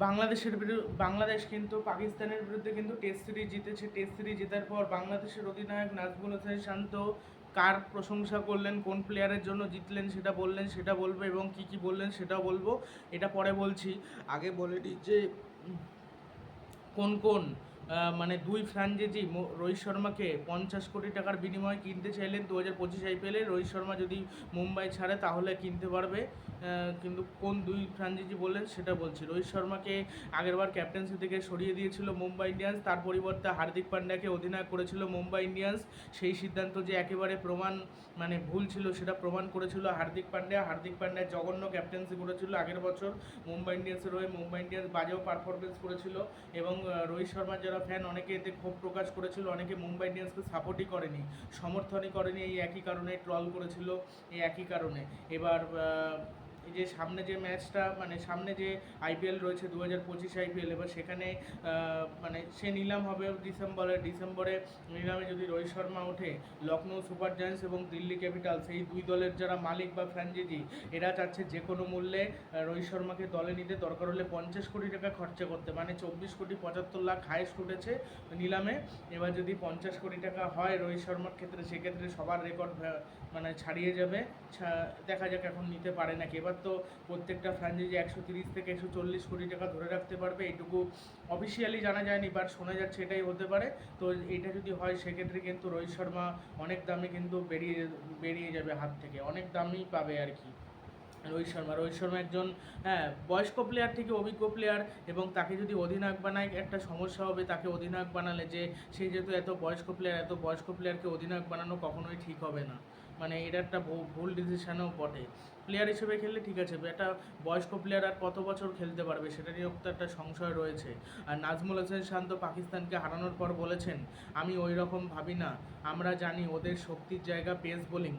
বাংলাদেশের বিরুদ্ধে বাংলাদেশ কিন্তু পাকিস্তানের বিরুদ্ধে কিন্তু টেস্ট সিরিজ জিতেছে। টেস্ট সিরিজ জেতার পর বাংলাদেশের অধিনায়ক নাজমুল হোসেন শান্ত কার প্রশংসা করলেন, কোন প্লেয়ারের জন্য জিতলেন সেটা বললেন, সেটা বলব এবং কি কি বললেন সেটাও বলব। এটা পরে বলছি। আগে বলে দিই যে কোন কোন মানে দুই ফ্রাঞ্চাইজি রোহিত শর্মাকে পঞ্চাশ কোটি টাকার বিনিময়ে কিনতে চাইলেন দু হাজার পঁচিশ আইপিএলে, রোহিত শর্মা যদি মুম্বাই ছাড়ে তাহলে কিনতে পারবে। কিন্তু কোন দুই ফ্রাঞ্চাইজি বললেন সেটা বলছি। রোহিত শর্মাকে আগেরবার ক্যাপ্টেন্সি থেকে সরিয়ে দিয়েছিল মুম্বাই ইন্ডিয়ান্স, তার পরিবর্তে হার্দিক পান্ডিয়াকে অধিনায়ক করেছিল মুম্বাই ইন্ডিয়ান্স। সেই সিদ্ধান্ত যে একেবারে প্রমাণ মানে ভুল ছিল সেটা প্রমাণ করেছিল হার্দিক পান্ডিয়া হার্দিক পান্ডিয়া জঘন্য ক্যাপ্টেন্সি করেছিল আগের বছর মুম্বাই ইন্ডিয়ান্সের হয়ে। মুম্বাই ইন্ডিয়ান্স বাজেও পারফরমেন্স করেছিল এবং রোহিত শর্মা ফ্যান অনেকে এতে ক্ষোভ প্রকাশ করেছিল, অনেকে মুম্বাই ইন্ডিয়ান্সকে সাপোর্টই করেনি, সমর্থনই করেনি, এই একই কারণে ট্রল করেছিল, এই একই কারণে। এবার যে সামনে যে ম্যাচটা মানে সামনে যে আইপিএল রয়েছে দু হাজার পঁচিশ আইপিএল এবার সেখানে মানে সে নিলাম হবে ডিসেম্বরে ডিসেম্বরে নিলামে যদি রোহিত শর্মা ওঠে লখনৌ সুপার জায়ান্টস এবং দিল্লি ক্যাপিটালস, এই দুই দলের যারা মালিক বা ফ্র্যাঞ্চাইজি এরা চাচ্ছে যে কোনো মূল্যে রোহিত শর্মাকে দলে নিতে দরকার হলে পঞ্চাশ কোটি টাকা খরচা করতে। মানে চব্বিশ কোটি পঁচাত্তর লাখ হায়েস্ট উঠেছে নিলামে। এবার যদি পঞ্চাশ কোটি টাকা হয় রোহিত শর্মার ক্ষেত্রে, সেক্ষেত্রে সবার রেকর্ড মানে ছাড়িয়ে যাবে। দেখা যাক এখন নিতে পারে নাকি। এবার তো প্রত্যেকটা ফ্র্যাঞ্চাইজি একশো তিরিশ থেকে একশো চল্লিশ কোটি টাকা ধরে রাখতে পারবে এইটুকু অফিসিয়ালি জানা যায়নি বাট শোনা যাচ্ছে এটাই হতে পারে। তো এটা যদি হয়, সেক্ষেত্রে কিন্তু রোহিত শর্মা অনেক দামে কিন্তু বেরিয়ে বেরিয়ে যাবে হাত থেকে, অনেক দামই পাবে আর কি। রোহিত শর্মা রোহিত শর্মা একজন হ্যাঁ বয়স্ক প্লেয়ার থেকে অভিজ্ঞ প্লেয়ার এবং তাকে যদি অধিনায়ক বানায়, একটা সমস্যা হবে তাকে অধিনায়ক বানালে যে, সে যেহেতু এত বয়স্ক প্লেয়ার এত বয়স্ক প্লেয়ারকে অধিনায়ক বানানো কখনোই ঠিক হবে না। মানে এটা একটা ভুল ডিসিশনও বটে। প্লেয়ার হিসেবে খেললে ঠিক আছে একটা বয়স্ক প্লেয়ার আর কত বছর খেলতে পারবে সেটা নিয়েও তো একটা সংশয় রয়েছে। আর নাজমুল হোসেন শান্ত পাকিস্তানকে হারানোর পর বলেছেন, আমি ওই রকম ভাবি না। আমরা জানি ওদের শক্তির জায়গা পেস বোলিং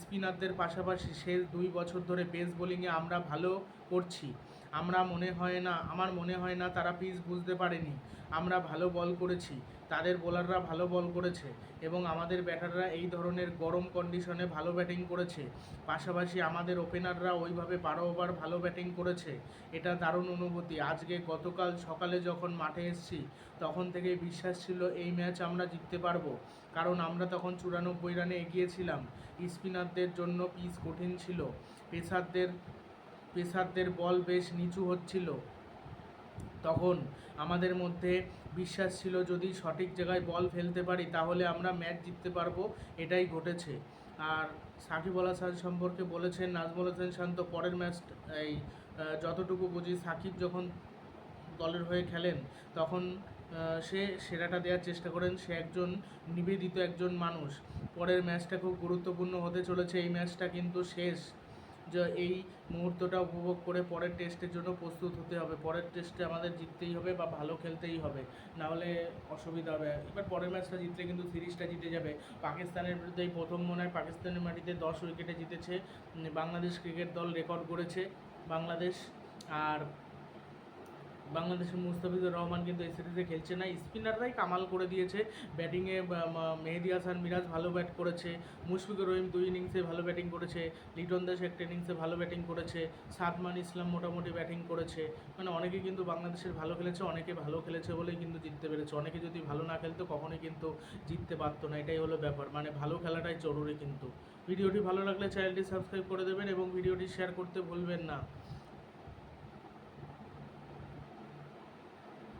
স্পিনারদের পাশাপাশি শেষ দুই বছর ধরে পেস বোলিংয়ে আমরা ভালো করছি। আমরা মনে হয় না, আমার মনে হয় না তারা পিচ বুঝতে পারেনি। আমরা ভালো বল করেছি, তাদের বোলাররা ভালো বল করেছে এবং আমাদের ব্যাটাররা এই ধরনের গরম কন্ডিশনে ভালো ব্যাটিং করেছে। পাশাপাশি আমাদের ওপেনাররা ওইভাবে বারো ওভার ভালো ব্যাটিং করেছে। এটা দারুণ অনুভূতি। আজকে গতকাল সকালে যখন মাঠে এসেছি, তখন থেকেই বিশ্বাস ছিল এই ম্যাচ আমরা জিততে পারব। কারণ আমরা তখন চুরানব্বই রানে এগিয়েছিলাম। স্পিনারদের জন্য পিচ কঠিন ছিল। পেসারদের পেসারদের বল বেশ নিচু হচ্ছিল। তখন আমাদের মধ্যে বিশ্বাস ছিল, যদি সঠিক জায়গায় বল ফেলতে পারি, তাহলে আমরা ম্যাচ জিততে পারব। এটাই ঘটেছে। আর সাকিব আল হাসান সম্পর্কে বলেছেন, নাজমুল হোসেন শান্ত পরের ম্যাচ, এই যতটুকু বুঝি সাকিব যখন দলের হয়ে খেলেন, তখন সে সেরাটা দেওয়ার চেষ্টা করেন। সে একজন নিবেদিত একজন মানুষ। পরের ম্যাচটা খুব গুরুত্বপূর্ণ হতে চলেছে। এই ম্যাচটা কিন্তু শেষ। যে এই মুহূর্তটা উপভোগ করে পরের টেস্টের জন্য প্রস্তুত হতে হবে। পরের টেস্টে আমাদের জিততেই হবে বা ভালো খেলতেই হবে। না হলে অসুবিধা হবে। এবার পরের ম্যাচটা জিতলে কিন্তু সিরিজটা জিতে যাবে। পাকিস্তানের বিরুদ্ধে এই প্রথম মনে হয় পাকিস্তানের মাটিতে দশ উইকেটে জিতেছে। বাংলাদেশ ক্রিকেট দল রেকর্ড করেছে বাংলাদেশ আর বাংলাদেশের মুস্তাফিজুর রহমান কিন্তু এই সিরিজে খেলছে না। স্পিনাররাই কামাল করে দিয়েছে। ব্যাটিংয়ে মেহেদি হাসান, মিরাজ ভালো ব্যাট করেছে। মুশফিকুর রহিম দুই ইনিংসে ভালো ব্যাটিং করেছে। লিটন দাস একটা ইনিংসে ভালো ব্যাটিং করেছে। সাদমান ইসলাম মোটামুটি ব্যাটিং করেছে। মানে অনেকে কিন্তু বাংলাদেশের ভালো খেলেছে, অনেকে ভালো খেলেছে বলেই কিন্তু জিততে পেরেছে। অনেকে যদি ভালো না খেলতো, কখনোই কিন্তু জিততে পারতো না। এটাই হলো ব্যাপার। মানে ভালো খেলাটাই জরুরি কিন্তু। ভিডিওটি ভালো লাগলে চ্যানেলটি সাবস্ক্রাইব করে দেবেন এবং ভিডিওটি শেয়ার করতে ভুলবেন না।